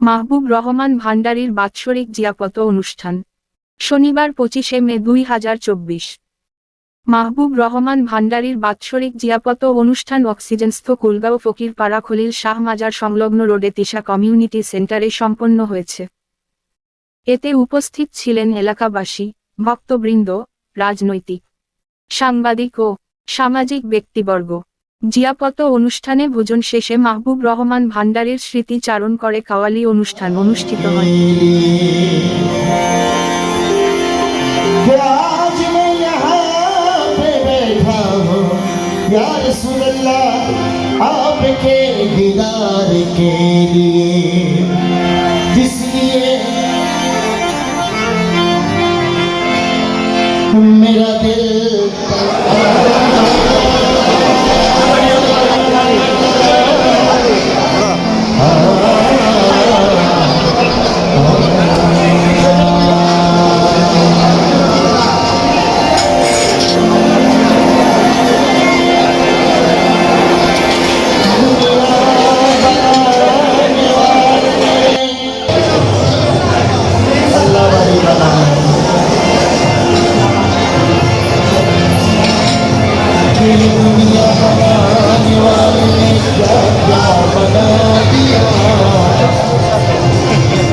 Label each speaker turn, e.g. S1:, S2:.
S1: মাহবুব রহমান ভান্ডারীর বাৎসরিক জিয়াপত অনুষ্ঠান। শনিবার পঁচিশে মে দুই হাজার চব্বিশ। মাহবুব রহমান ভান্ডারীর বাৎসরিক জিয়াপত অনুষ্ঠান অক্সিজেনস্থ কুলগাঁও ফকিরপাড়া খলিল শাহ মাজার সংলগ্ন রোডে তিশা কমিউনিটি সেন্টারে সম্পন্ন হয়েছে। এতে উপস্থিত ছিলেন এলাকাবাসী, ভক্তবৃন্দ, রাজনৈতিক, সাংবাদিক ও সামাজিক ব্যক্তিবর্গ। জিয়াপত অনুষ্ঠানে ভোজন শেষে মাহবুব রহমান ভান্ডারীর স্মৃতিচারণ করে কাওয়ালি অনুষ্ঠান অনুষ্ঠিত হয়
S2: कि आज मैं यहाँ पे बैठा हूँ या रसूल अल्लाह आपके दीदार के लिए जिस लिए मेरा दिल Thank you.